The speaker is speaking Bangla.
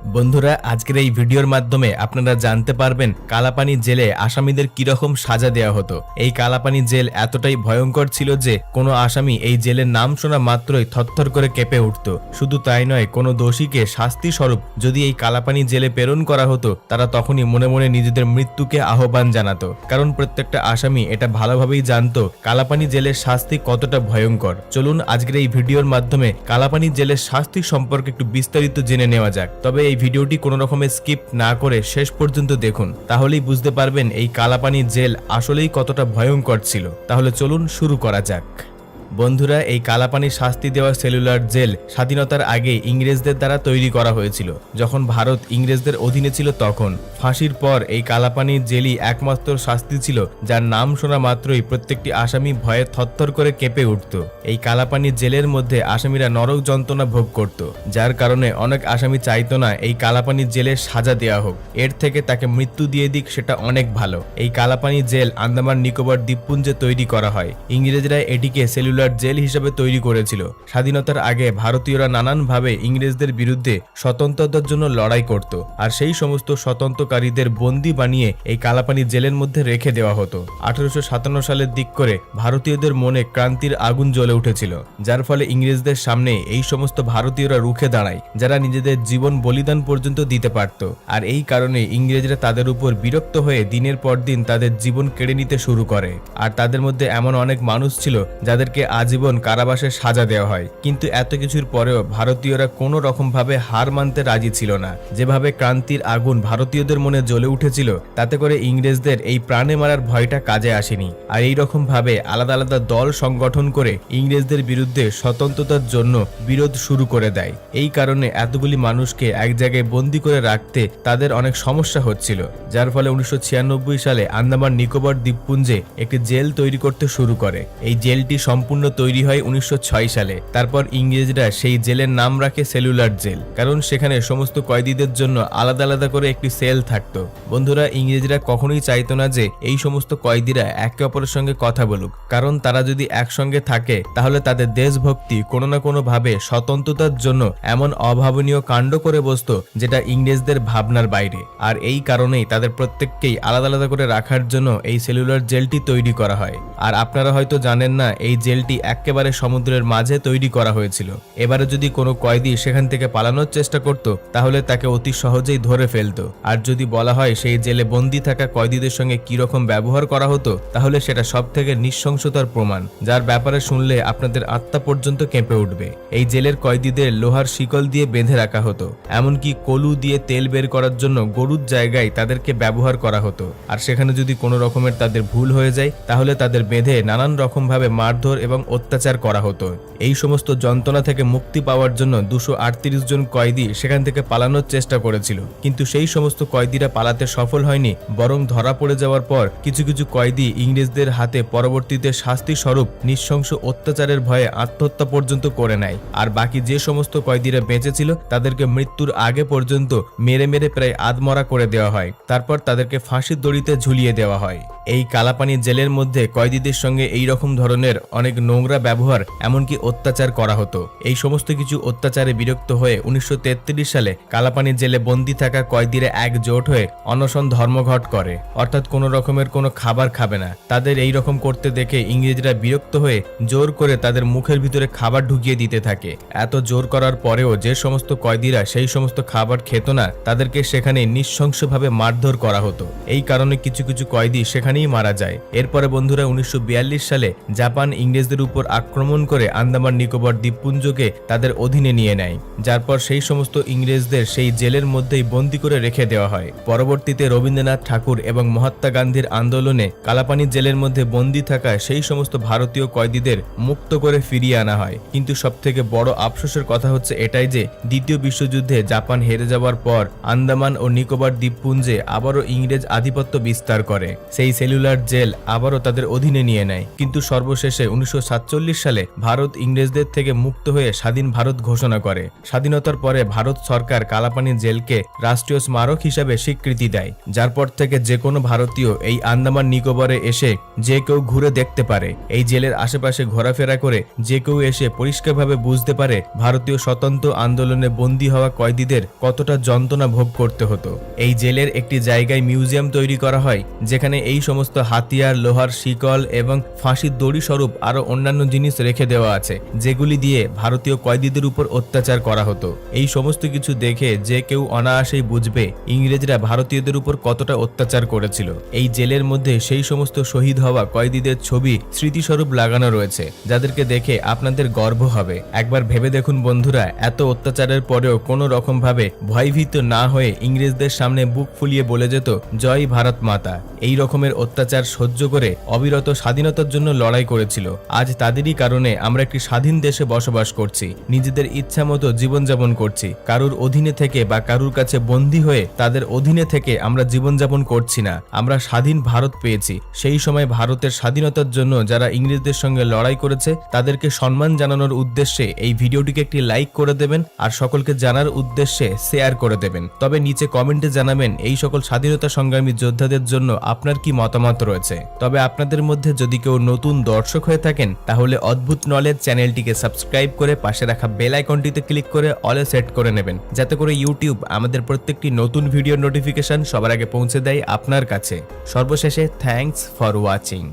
বন্ধুরা, আজকের এই ভিডিওর মাধ্যমে আপনারা জানতে পারবেন কালাপানি জেলে আসামিদের কীরকম সাজা দেওয়া হতো। এই কালাপানি জেল এতটাই ভয়ঙ্কর ছিল যে কোনো আসামি এই জেলের নাম শোনা মাত্রই থরথর করে কেঁপে উঠত। শুধু তাই নয়, কোনো দোষীকে শাস্তি স্বরূপ যদি এই কালাপানি জেলে প্রেরণ করা হতো, তারা তখনই মনে মনে নিজেদের মৃত্যুকে আহ্বান জানাতো। কারণ প্রত্যেকটা আসামি এটা ভালোভাবেই জানতো কালাপানি জেলের শাস্তি কতটা ভয়ঙ্কর। চলুন আজকের এই ভিডিওর মাধ্যমে কালাপানি জেলের শাস্তি সম্পর্কে একটু বিস্তারিত জেনে নেওয়া যাক। তবে এই ভিডিওটি কোনো রকমে স্কিপ না করে শেষ পর্যন্ত দেখুন, তাহলেই বুঝতে পারবেন এই কালাপানি জেল আসলেই কতটা ভয়ঙ্কর ছিল। তাহলে চলুন শুরু করা যাক। বন্ধুরা, এই কালাপানির শাস্তি দেওয়া সেলুলার জেল স্বাধীনতার আগে ইংরেজদের দ্বারা তৈরি করা হয়েছিল। যখন ভারত ইংরেজদের অধীনে ছিল তখন। ফাঁসির পর এই কালাপানির জেলই একমাত্র শাস্তি ছিল, যার নাম শোনা মাত্রই প্রত্যেকটি আসামি ভয়ে থরথর করে কেঁপে উঠত। এই কালাপানির জেলের মধ্যে আসামিরা নরক যন্ত্রণা ভোগ করত, যার কারণে অনেক আসামি চাইতো না এই কালাপানির জেলের সাজা দেওয়া হোক। এর থেকে তাকে মৃত্যু দিয়ে দিক সেটা অনেক ভালো। এই কালাপানি জেল আন্দামান নিকোবর দ্বীপপুঞ্জে তৈরি করা হয়। ইংরেজরা এটিকে সেলুলার জেল হিসেবে তৈরি করেছিল। স্বাধীনতার আগে ভারতীয়রা নানানভাবে ইংরেজদের বিরুদ্ধে স্বতন্ত্রতার জন্য লড়াই করত আর সেই সমস্ত স্বতন্ত্রকারীদের বন্দি বানিয়ে এই কালাপানি জেলের মধ্যে রেখে দেওয়া হতো। আঠারোশো সাতান্ন সালের দিক করে ভারতীয়দের মনে ক্রান্তির আগুন জ্বলে উঠেছিল, যার ফলে ইংরেজদের সামনে এই সমস্ত ভারতীয়রা রুখে দাঁড়ায়, যারা নিজেদের জীবন বলিদান পর্যন্ত দিতে পারত। আর এই কারণে ইংরেজরা তাদের উপর বিরক্ত হয়ে দিনের পর দিন তাদের জীবন কেড়ে নিতে শুরু করে। আর তাদের মধ্যে এমন অনেক মানুষ ছিল যাদেরকে আজীবন কারাবাসের সাজা দেওয়া হয়। কিন্তু এত কিছুর পরেও ভারতীয়রা কোনো রকমভাবে হার মানতে রাজি ছিল না। যেভাবে ক্রান্তির আগুন ভারতীয়দের মনে জ্বলে উঠেছিল, তাতে করে ইংরেজদের এই প্রাণে মারার ভয়টা কাজে আসেনি। আর এই রকম ভাবে আলাদা আলাদা দল সংগঠন করে ইংরেজদের বিরুদ্ধে স্বতন্ত্রতার জন্য বিরোধ শুরু করে দেয়। এই কারণে এতগুলি মানুষকে এক জায়গায় বন্দি করে রাখতে তাদের অনেক সমস্যা হচ্ছিল। যার ফলে উনিশশো ছিয়ানব্বই সালে আন্দামান নিকোবর দ্বীপপুঞ্জে একটি জেল তৈরি করতে শুরু করে। এই জেলটি সম্পূর্ণ তৈরি হয় উনিশশো ছয় সালে। তারপর ইংরেজরা সেই জেলের নাম রাখে সেলুলার জেল, কারণ সেখানে সমস্ত কয়েদিদের জন্য আলাদা আলাদা করে একটি সেল থাকতো। বন্ধুরা, ইংরেজরা কখনোই চাইতো না যে এই সমস্ত কয়েদিরা একে অপরের সঙ্গে কথা বলুক, কারণ তারা যদি একসঙ্গে থাকে, তাহলে তাদের দেশভক্তি কোনো না কোনো ভাবে স্বতন্ত্রতার জন্য এমন অভাবনীয় কাণ্ড করে বসতো যেটা ইংরেজদের ভাবনার বাইরে। আর এই কারণেই তাদের প্রত্যেককেই আলাদা আলাদা করে রাখার জন্য এই সেলুলার জেলটি তৈরি করা হয়। আর আপনারা হয়তো জানেন না, এই জেলটি একেবারে সমুদ্রের মাঝে তৈরি করা হয়েছিল। এবারে যদি কোনো কয়েদি সেখান থেকে পালানোর চেষ্টা করত, তাহলে তাকে অতি সহজেই ধরে ফেলতো। আর যদি বলা হয় সেই জেলে বন্দি থাকা কয়েদিদের সঙ্গে কি রকম ব্যবহার করা হতো, তাহলে সেটা সব থেকে নৃশংসতার প্রমাণ, যার ব্যাপারে শুনলে আপনাদের আত্মা পর্যন্ত কেঁপে উঠবে। এই জেলের কয়েদিদের লোহার শিকল দিয়ে বেঁধে রাখা হতো, এমনকি কলু দিয়ে তেল বের করার জন্য গরুর জায়গায় তাদেরকে ব্যবহার করা হতো। আর সেখানে যদি কোনো রকমের তাদের ভুল হয়ে যায়, তাহলে তাদের বেঁধে নানান রকম ভাবে মারধর এবং অত্যাচার করা হতো। এই সমস্ত যন্ত্রণা থেকে মুক্তি পাওয়ার জন্য দুশো আটত্রিশ জন কয়েদি সেখান থেকে পালানোর চেষ্টা করেছিল। কিন্তু সেই সমস্ত কয়েদিরা পালাতে সফল হয়নি, বরং ধরা পড়ে যাওয়ার পর কিছু কিছু কয়েদি ইংরেজদের হাতে পরবর্তীতে শাস্তি স্বরূপ নৃশংস অত্যাচারের ভয়ে আত্মহত্যা পর্যন্ত করে নেয়। আর বাকি যে সমস্ত কয়েদিরা বেঁচে ছিল তাদেরকে মৃত্যুর আগে পর্যন্ত মেরে মেরে প্রায় আধমরা করে দেওয়া হয়। তারপর তাদেরকে ফাঁসির দড়িতে ঝুলিয়ে দেওয়া হয়। এই কালাপানি জেলের মধ্যে কয়েদিদের সঙ্গে এই রকম ধরনের অনেক নোংরা ব্যবহার, এমনকি অত্যাচার করা হতো। এই সমস্ত কিছু অত্যাচারে বিরক্ত হয়ে উনিশশো তেত্রিশ সালে কালাপানি জেলে বন্দি থাকা কয়েদিরা একজোট হয়ে অনশন ধর্মঘট করে। অর্থাৎ কোনো রকমের কোনো খাবার খাবে না। তাদের এই রকম করতে দেখে ইংরেজরা বিরক্ত হয়ে জোর করে তাদের মুখের ভিতরে খাবার ঢুকিয়ে দিতে থাকে। এত জোর করার পরেও যে সমস্ত কয়েদিরা সেই সমস্ত খাবার খেত না, তাদেরকে সেখানে নৃশংসভাবে মারধর করা হতো। এই কারণে কিছু কিছু কয়েদি সেখানেই মারা যায়। এরপরে বন্ধুরা উনিশশো বিয়াল্লিশ সালে জাপান ইংরেজদের উপর আক্রমণ করে আন্দামান নিকোবর দ্বীপপুঞ্জকে তাদের অধীনে নিয়ে নেয়। যার পর সেই সমস্ত ইংরেজদের সেই জেলের মধ্যেই বন্দি করে রেখে দেওয়া হয়। পরবর্তীতে রবীন্দ্রনাথ ঠাকুর এবং মহাত্মা গান্ধীর আন্দোলনে কালাপানি জেলের মধ্যে বন্দি থাকা সেই সমস্ত ভারতীয় কয়েদিদের মুক্ত করে ফিরিয়ে আনা হয়। কিন্তু সবথেকে বড় আফসোসের কথা হচ্ছে এটাই যে, দ্বিতীয় বিশ্বযুদ্ধে জাপান হেরে যাওয়ার পর আন্দামান ও নিকোবর দ্বীপপুঞ্জে আবারও ইংরেজ আধিপত্য বিস্তার করে। সেই সেলুলার জেল আবারও তাদের অধীনে নিয়ে নেয়। কিন্তু সর্বশেষে উনিশশো সালে ভারত ইংরেজদের থেকে মুক্ত হয়ে স্বাধীন ভারত ঘোষণা করে। স্বাধীনতার পরে ভারত সরকার কালাপানি জেলকে রাষ্ট্রীয় স্মারক হিসাবে স্বীকৃতি দেয়, যার পর থেকে যে কোনো ভারতীয় এই আন্দামান নিকোবরে এসে যে কেউ ঘুরে দেখতে পারে। এই জেলের আশেপাশে ঘোরাফেরা করে যে কেউ এসে পরিষ্কারভাবে বুঝতে পারে ভারতীয় স্বতন্ত্র আন্দোলনে বন্দী হওয়া কয়েদিদের কতটা যন্ত্রণা ভোগ করতে হতো। এই জেলের একটি জায়গায় মিউজিয়াম তৈরি করা হয়, যেখানে এই সমস্ত হাতিয়ার, লোহার শিকল এবং ফাঁসির দড়ি স্বরূপ আরও অন্যান্য জিনিস রেখে দেওয়া আছে, যেগুলি দিয়ে ভারতীয় কয়েদিদের উপর অত্যাচার করা হতো। এই সমস্ত কিছু দেখে যে কেউ অনায়াসেই বুঝবে ইংরেজরা ভারতীয়দের উপর কতটা অত্যাচার করেছিল। এই জেলের মধ্যে সেই সমস্ত শহীদ হওয়া কয়েদিদের ছবি স্মৃতিস্বরূপ লাগানো রয়েছে, যাদেরকে দেখে আপনাদের গর্ব হবে। একবার ভেবে দেখুন বন্ধুরা, এত অত্যাচারের পরেও কোনো রকম ভাবে ভয়ভীত না হয়ে ইংরেজদের সামনে বুক ফুলিয়ে বলে যেত, জয় ভারত মাতা। এই রকমের অত্যাচার সহ্য করে অবিরত স্বাধীনতার জন্য লড়াই করেছিল। আজ তাদেরই কারণে আমরা একটি স্বাধীন দেশে বসবাস করছি। নিজেদের ইচ্ছা মতো জীবনযাপন করছি। কারুর অধীনে থেকে বা কারুর কাছে বন্দী হয়ে তাদের অধীনে থেকে আমরা জীবনযাপন করছি না। আমরা স্বাধীন ভারত পেয়েছি। সেই সময় ভারতের স্বাধীনতার জন্য যারা ইংরেজদের সঙ্গে লড়াই করেছে, তাদেরকে সম্মান জানানোর উদ্দেশ্যে এই ভিডিওটিকে একটি লাইক করে দেবেন আর সকলকে জানার উদ্দেশ্যে শেয়ার করে দেবেন। তবে নিচে কমেন্টে জানাবেন, এই সকল স্বাধীনতা সংগ্রামী যোদ্ধাদের জন্য আপনার কি মতামত রয়েছে। তবে আপনাদের মধ্যে যদি কেউ নতুন দর্শক হয়ে থাকেন, তাহলে অদ্ভুত নলেজ চ্যানেলটিকে সাবস্ক্রাইব করে পাশে রাখা বেল আইকনটিতে ক্লিক করে অলে সেট করে নেবেন। যাতে করে ইউটিউব আমাদের প্রত্যেকটি নতুন ভিডিওর নোটিফিকেশন সবার আগে পৌঁছে দেয় আপনার কাছে। সর্বশেষে থ্যাংকস ফর ওয়াচিং